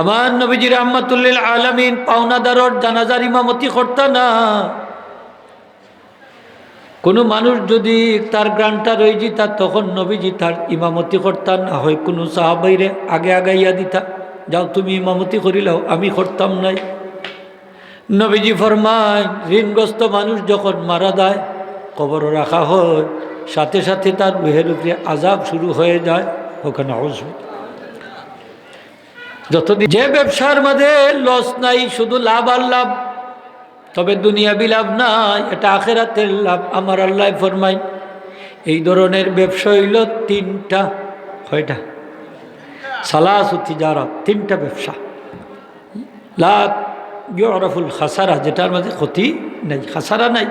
আমার নবীজি রহমতুল্লিল আলমিন পাওনাদারর জানাজার ইমামতি করতা না। কোনো মানুষ যদি তার গ্রানটা রয়ে যেতা, তখন নবীজি তার ইমামতি করতাম না। হয় কোনো সাহাবাইরে আগে আগাইয়া দিতা, যাও তুমি ইমামতি করিলাও আমি করতাম নাই। নবীজি ফরমায়, ঋণগ্রস্ত মানুষ যখন মারা যায়, কবর রাখা হয়, সাথে সাথে তার রুহের উপরে আজাব শুরু হয়ে যায়, ওখানে আসবে যতদিন যে ব্যবসার মাঝে লস নাই, শুধু লাভ আর লাভ, তবে দুনিয়াবি লাভ নাই, এটা আখেরাতের লাভ, আমার আল্লাহ ফরমাই এই ধরনের ব্যবসা হইল তিনটা, কয়টা? সালাসুতি যারা তিনটা ব্যবসা। লাভ ইয়রফুল খাসারা, যেটার মাঝে ক্ষতি নাই, খাসারা নাই।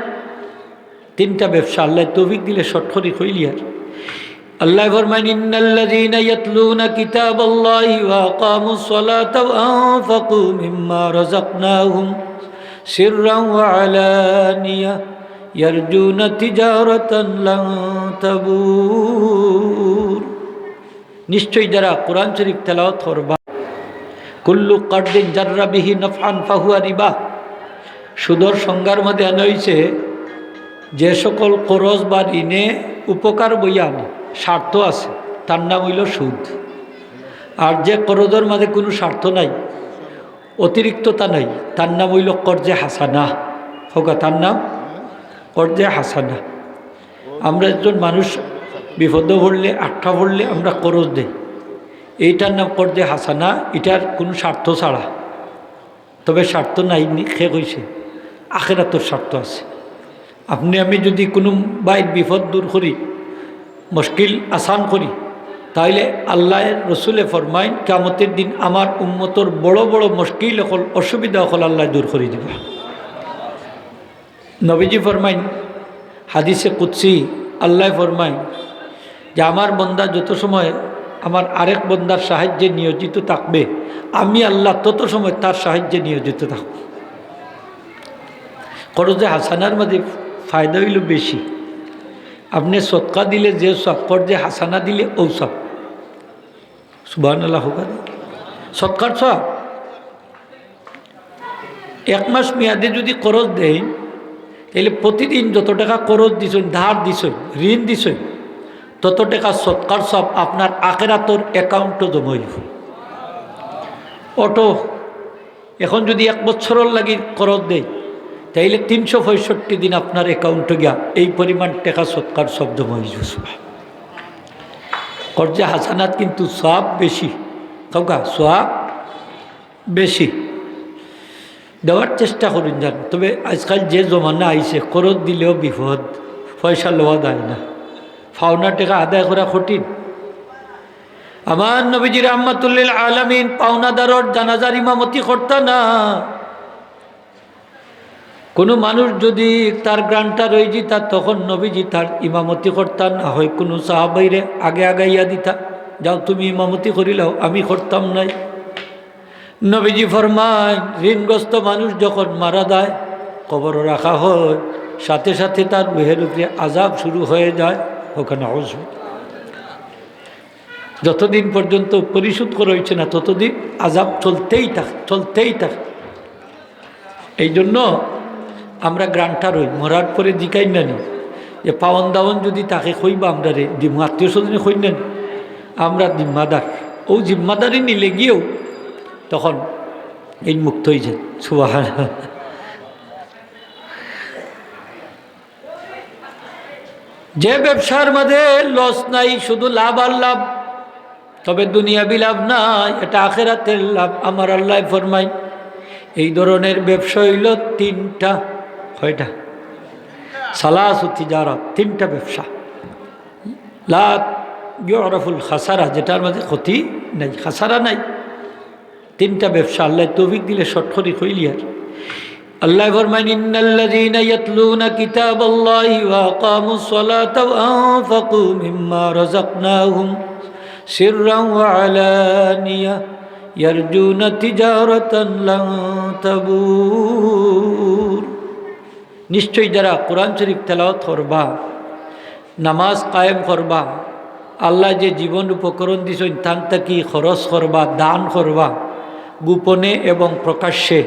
তিনটা ব্যবসা, আল্লাহ তৌফিক দিলে শর্টখরি হইলি আর। আল্লাহ ফরমান ইন্নাল্লাযীনা ইয়াতলুনা কিতাবাল্লাহি ওয়া আকামুস সালাতা ওয়া আনফাকু মিম্মা রাযাকনাহুম সিররান ওয়া আলানিয়া ইয়ারজুনা তিজারাতান লান তাবুর। নিশ্চয়ই যারা কোরআন শরীফ তেলাওয়াত করবা, কুল্লু কার্দিন জাররা বিহি নফান ফাহুয়া রিবা। সুদর সংজ্ঞার মধ্যে আনা হয়েছে যে সকল করজ বা ঋণে উপকার বইয়া আনে। স্বার্থ আছে, তার নাম হইল সুদ। আর যে করজের মাঝে কোনো স্বার্থ নাই অতিরিক্ততা নাই, তার নাম হইল কর্জে হাসানা। হোকা তার নাম কর্জে হাসানা। আমরা একজন মানুষ, বিপদ পড়লে আটটা পড়লে আমরা করজ দেই। এইটার নাম কর্জে হাসানা, এটার কোনো স্বার্থ ছাড়া। তবে স্বার্থ নাই সে কইছে? আখেরাতর স্বার্থ আছে। আপনি, আমি যদি কোনো বাইর বিপদ দূর করি মুশকিল আসান করি। তাইলে আল্লাহ রসুলে ফরমাইন কামতের দিন আমার উন্মতর বড় বড় মুশকিল অকল অসুবিধা অকল আল্লাহ দূর করে দিব। নবীজি ফরমাইন, হাদিসে কুৎসি আল্লাহ ফরমাইন যে আমার বন্দা যত সময় আমার আরেক বন্দার সাহায্যে নিয়োজিত থাকবে, আমি আল্লাহ তত সময় তার সাহায্যে নিয়োজিত থাকব। করজে হাসানার মধ্যে ফায়দা হইল বেশি। আপনি সৎকা দিলে যে সব যে হাসানা দিলে ও সব সুবাহ আল্লাহ সৎকার সব। এক মাস মেয়াদে যদি করজ দেয় তাহলে প্রতিদিন যত টাকা করজ দিছ ধার দিছ ঋণ দিছ তত টাকা সৎকার সব আপনার আখেরাতর অ্যাকাউন্টও জমাইব অটো, এখন যদি এক বছরের লাগি করজ দেয় তাইলে তিনশো পঁয়ষট্টি দিন আপনার অ্যাকাউন্টে গিয়া এই পরিমাণ টাকা সৎকার জমা হয়ে কর্জে হাসানাত কিন্তু সব বেশি। কাউকা সব বেশি। দেওয়ার চেষ্টা করুন যান। তবে আজকাল যে জমানা আইছে করজ দিলেও বিপদ, পয়সা লওয়া দেয় না। ফাওনা টাকা আদায় করা কঠিন। আমার নবীজির রহমতুল্লিল আলমিন পাওনাদারর জানাজার ইমামতি করতা না। কোনো মানুষ যদি তার গ্রানটা রয়ে যেতা তখন নবীজি তার ইমামতি করতাম না হয় কোনো সাহাবাইরে আগে আগাইয়া দিতা যাও, তুমি ইমামতি করিলাও আমি করতাম নাই। নবীজি ফরমায়, ঋণগ্রস্ত মানুষ যখন মারা যায়, কবর রাখা হয়, সাথে সাথে তার রুহের উপরে আজাব শুরু হয়ে যায়, ওখানে আসবে যতদিন পর্যন্ত পরিশোধ করা হয়েছে না, ততদিন আজাব চলতেই থাক চলতেই থাক। এই জন্য আমরা গ্রানটা রই, মরার পরে দিকাই নানি যে পাওয়ান দাওয়ান যদি তাকে খইবা আমরা রে, দিম আত্মীয় স্বজনে খই নেন আমরা জিম্মাদার। ও জিম্মাদারি নিলে গিয়েও তখন এই মুক্ত হয়ে যায়। সুবাহ যে ব্যবসার মধ্যে লস নাই, শুধু লাভ আর লাভ। তবে দুনিয়াবি লাভ নাই, এটা আখেরাতের লাভ। আমার আল্লাহ ফরমাই এই ধরনের ব্যবসা হইল তিনটা। কয়টা? সালাসুতি যারা তিনটা ব্যবসা। ইয়রফুল খাসারা, যেটার মাঝে ক্ষতি নাই, খাসারা নাই। তিনটা ব্যবসা, আল্লাহ তৌফিক দিলে শর্টখরি হইলি আর। আল্লাহ ফরমান ইন্নাল্লাযীনা ইয়াতলুনা কিতাবাল্লাহি নিশ্চয়ই যারা কোরআন শরীফ তেলাওয়াত করবা, নামাজ কায়েম করবা, আল্লাহ যে জীবন উপকরণ দিছেন তান তাকি খরচ করবা, দান করবা, গোপনে এবং প্রকাশ্যে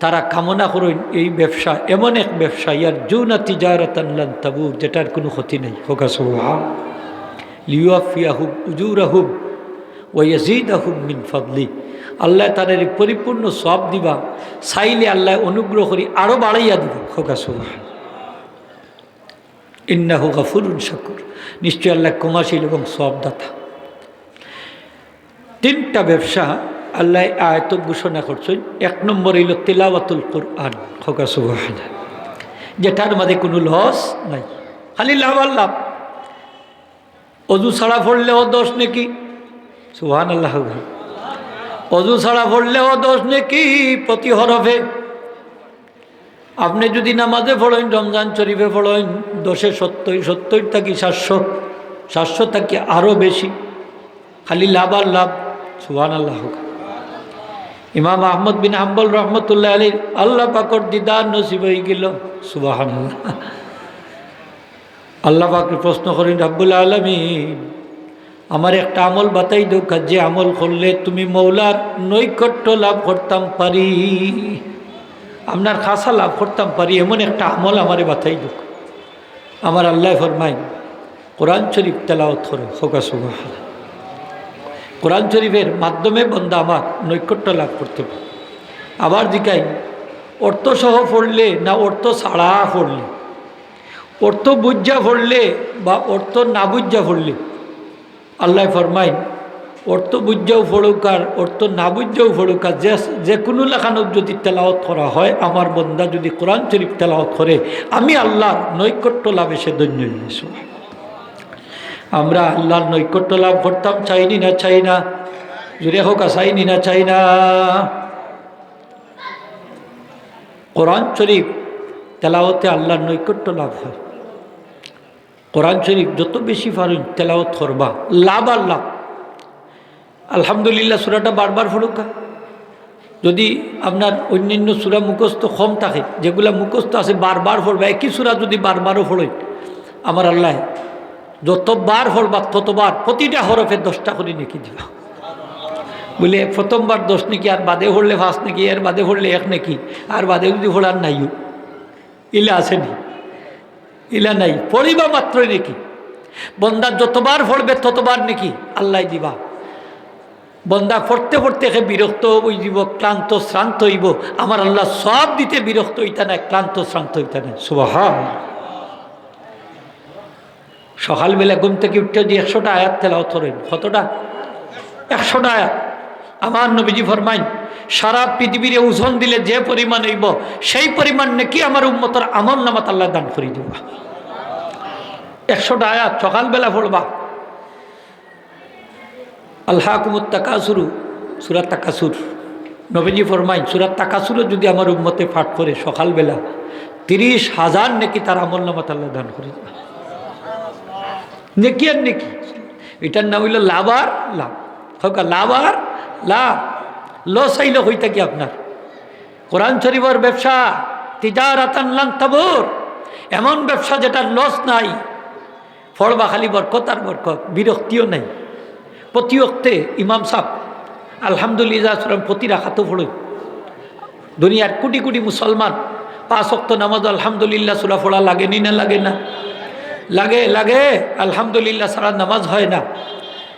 তারা কামনা করেন এই ব্যবসা, এমন এক ব্যবসা, ইয়ার জৌনা তিজারতান তাবু যেটার কোনো ক্ষতি নেই। হোকা সুহা লিউফিয়াহুব উজুর আহুব ওয়াজিদ আহুব মিন ফদলি। আল্লাহ তাদের পরিপূর্ণ সব দিবা, চাইলে আল্লাহ অনুগ্রহ করি আরও বাড়াইয়া দিব। হোকা সুহা ইন্নাহু গাফুরুন শাকুর। নিশ্চয় আল্লাহ কমাশীল এবং সবদাতা। তিনটা ব্যবসা আল্লাহ আয়ত ঘোষণা করছেন। এক নম্বর হইল তেলাওয়াতুল কোরআন। খোকা সুবাহান। যেটার মাঝে কোনো লস নাই। খালি লাভ আর লাভ। অজু ছাড়া পড়লেও দোষ নাকি? সুহান আল্লাহ অজু ছাড়া পড়লেও দোষ নাকি প্রতি হরফে। আপনি যদি নামাজে পড়েন, রমজান শরীফে পড়েন, দোষে সত্তর সত্তর থাকি সাতশো সাতশো থাকি আরও বেশি। খালি লাভ আর লাভ সুহান আল্লাহ ইমাম আহমদ বিন হাম্বল রহমতুল্লাহ আলীর আল্লাহ পাকর দিদার নসিব হয়ে গেল সুবাহান আল্লাহ পাকে প্রশ্ন করেন, রাব্বুল আলমী আমার একটা আমল বাতাই দোক যে আমল করলে তুমি মৌলার নৈকট্য লাভ করতাম পারি। আপনার খাসা লাভ করতাম পারি, এমন একটা আমল আমারে বাতাই দোক। আমার আল্লাহ ফরমাই কোরআন শরীফ তেলাওত করে হোকা সুবাহান কোরআন শরীফের মাধ্যমে বন্ধা আমার নৈকট্য লাভ করতে পারে। আবার দিকাই অর্থসহ পড়লে না অর্থ ছাড়া পড়লে, অর্থ বুঝা পড়লে বা অর্থ না বুঝা পড়লে আল্লাহ ফরমাইন অর্থ বুঝাও পড়ুক আর অর্থ না বুঝাও পড়ুক আর যে যে কোনো লেখানোর যদি তেলাওত করা হয়, আমার বন্ধা যদি কোরআন শরীফ তেলাওত করে, আমি আল্লাহর নৈকট্য লাভে সে ধন্য হয়েছি আমরা আল্লাহর নৈকট্য লাভ করতাম, চাইনি না চাই না জুড়ে হোক চাইনি না চাই না। কোরআন শরীফ তেলাওতে আল্লাহর নৈকট্য লাভ হয়। কোরআন শরীফ যত বেশি পারেন তেলাওত করবা, লাভ আর লাভ। আলহামদুলিল্লাহ সুরাটা বারবার ফড়ুকা যদি আপনার অন্যান্য সুরা মুখস্থ কম থাকে, যেগুলা মুখস্থ আছে বারবার ফড়বা একই সুরা যদি বারবারও ফড়ই আমার আল্লাহ যতবার হরবা ততবার প্রতিটা হরফে দশটা করে নেকি দিবা। বলে প্রথমবার দশ নাকি, আর বাদে হরলে ফার্স্ট নাকি এর বাদে হরলে এক নাকি, আর বাদে যদি হলার নাইও ইলা আসেনি ইলা নাই, পড়িবা মাত্রই নাকি? বন্দা যতবার পড়বে ততবার নাকি? আল্লাহ দিবা। বন্দা পড়তে পড়তে একে বিরক্ত হই দিব, ক্লান্ত, শ্রান্ত হইব। আমার আল্লাহ সব দিতে বিরক্ত হইতা না ক্লান্ত, শ্রান্ত হইতা না সুবাহ সকালবেলা ঘুম থেকে উঠতে দিয়ে একশোটা আয়াত তেলাও ধরেন কতটা? একশোটা আয়াত। আমার নবীজি ফরমাইন সারা পৃথিবীর ওজন দিলে যে পরিমাণ হইব, সেই পরিমাণ নাকি আমার উন্মতর আমল নামাত আল্লাহ দান করে দিব। একশোটা আয়াত সকালবেলা পড়বা। আল্লাহ কুমুর তাকাসুরু, সুরাত তাকাসুর। নবীজি ফরমাইন, সুরাত তাকাসুরও যদি আমার উন্মতে পাঠ করে সকালবেলা, তিরিশ হাজার নাকি তার আমল নামাত আল্লাহ দান করে দেবা। নেকি আর নেকি? এটার নাম হইল লাভ আর লাভ। লাভ আর লাভ। লস আইল হই থাকি আপনার? কোরআন শরীফর ব্যবসা তিজার আতানলান তাবর। এমন ব্যবসা যেটার লস নাই ফলবা খালি বরকত আর বরকত, বিরক্তিও নাই। প্রতি অক্তে ইমাম সাহ আলহামদুলিল্লাহ সালাম প্রতি রাখাতো ফড়ই দুনিয়ার কোটি কোটি মুসলমান পাঁচ অক্ত নামাজ আলহামদুলিল্লাহ সুরা ফোড়া লাগেনি না লাগে না? লাগে লাগে, আলহামদুলিল্লাহ সারা নামাজ হয় না।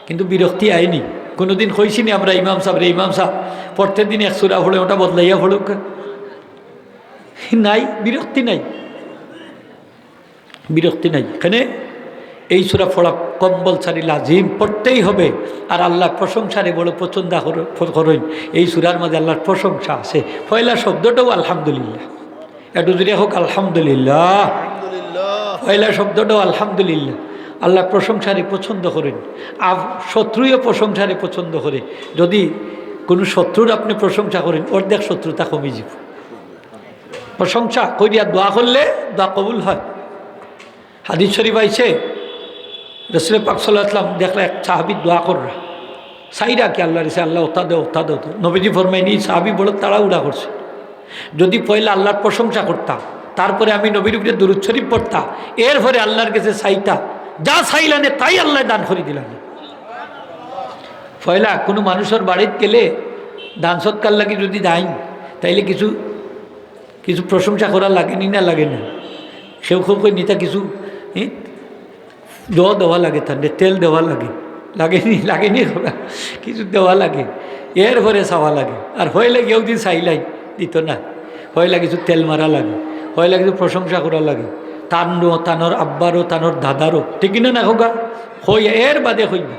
কিন্তু বিরক্তি আইনি। কোনোদিন হয়েছিনি আমরা ইমাম সাহেব রে ইমাম সাহেব প্রত্যেক দিন এক সুরা হলে ওটা বদলাইয়া হলুক নাই বিরক্তি নাই। বিরক্তি নাই। এখানে এই সুরা ফোড়া কম্বলসারি লাজিম পড়তেই হবে। আর আল্লাহর প্রশংসারে বড় পছন্দ করেন। এই সুরার মধ্যে আল্লাহর প্রশংসা আছে। পয়লা শব্দটাও আলহামদুলিল্লাহ। একটু যদি হোক আলহামদুলিল্লাহ। পয়লা শব্দটাও আলহামদুলিল্লাহ। আল্লাহ প্রশংসারে পছন্দ করেন। আর শত্রুও প্রশংসারে পছন্দ করে। যদি কোনো শত্রুর আপনি প্রশংসা করেন, অর্ধেক শত্রুতা কমে যাব। প্রশংসা করিয়া দোয়া করলে দোয়া কবুল হয়। হাদিস শরীফ আইছে রসুল পাক দেখলে এক সাহাবি দোয়া কররা। সাইরা কি আল্লাহ রেসে আল্লাহ ওতা দে ওতা দে নবীজি ফরমাইনি সাহাবি, বড় তাড়াউড়া করছে। যদি পয়লা আল্লাহর প্রশংসা করতাম, তারপরে আমি নবীর উপরে দুরুদ শরীফ পড়তাম, এরপরে আল্লাহর কাছে চাইতা যা চাইলানে তাই আল্লাহ দান করে দিলাম পয়লা কোনো মানুষের বাড়িতে গেলে দান সৎকার লাগে যদি দাইন, তাইলে কিছু কিছু প্রশংসা করা লাগেনি না লাগে না? সেও খুব নিতা কিছু দ দেওয়া লাগে তাহলে তেল দেওয়া লাগে। লাগেনি লাগেনি ওরা কিছু দেওয়া লাগে। এর পরে চাওয়া লাগে। আর হইলে কেউ দিন চাইলাই, দিত না। হইলে কিছু তেল মারা লাগে। হইলে কিছু প্রশংসা করা লাগে। তানো, তানোর আব্বারও, তানোর দাদারও। ঠিক না না হোগা? হই এর বাদে হইবে।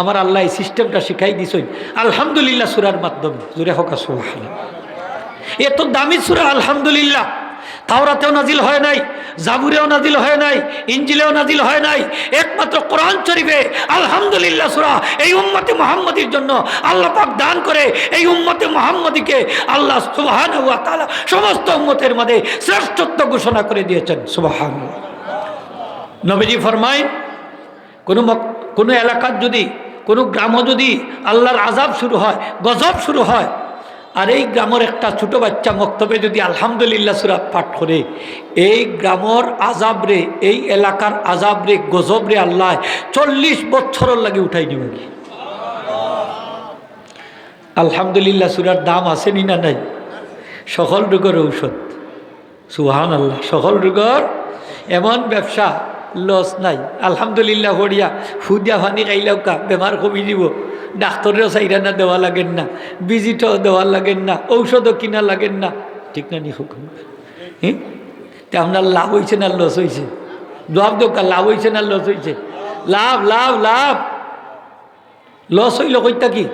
আমার আল্লাহ এই সিস্টেমটা শিখাই দিছই আলহামদুলিল্লাহ সুরার মাধ্যমে। জুড়ে হোকা সুহান এত দামি সুরা, আলহামদুলিল্লাহ। তাওরাতেও নাজিল হয় নাই, জাবুরেও নাজিল হয় নাই ইঞ্জিলেও নাজিল হয় নাই। একমাত্র কোরআন শরীফে আলহামদুলিল্লাহ সুরা এই উম্মতে মোহাম্মদীর জন্য আল্লাহ পাক দান করে, এই উম্মতে মোহাম্মদীকে আল্লাহ সুবাহান হুয়া তালা সমস্ত উম্মতের মধ্যে শ্রেষ্ঠত্ব ঘোষণা করে দিয়েছেন সুবাহান নবীজি ফরমাইন কোনো কোনো এলাকার যদি, কোনো গ্রামও যদি আল্লাহর আজাব শুরু হয়, গজব শুরু হয় আর এই গ্রামের একটা ছোট বাচ্চা মক্তবে যদি আলহামদুলিল্লাহ সুরা পাঠ করে, এই গ্রামর আজাবরে এই এলাকার আজাবরে গজবরে আল্লাহ, চল্লিশ বছরের লাগে উঠাই নিব। আলহামদুলিল্লাহ সুরার দাম আসেনি না নাই? সকল রোগের ঔষধ। সুহান আল্লাহ সকল রোগর এমন ব্যবসা, লস নাই। আলহামদুলিল্লাহ, হরিয়া, ফুদিয়া ফানি খাইলেও কা, বেমার কমি দিব ডাক্তরেও চাইরা না দেওয়া লাগেন না বিজিটাও দেওয়া লাগেন না, ঔষধও কিনা লাগেন না। ঠিক না নি হ্যাঁ তা আপনার লাভ হয়েছে না লস হয়েছে জবাব দোকান লাভ হয়েছে না লস হয়েছে লাভ লাভ লাভ। লস হইল কইতা কি?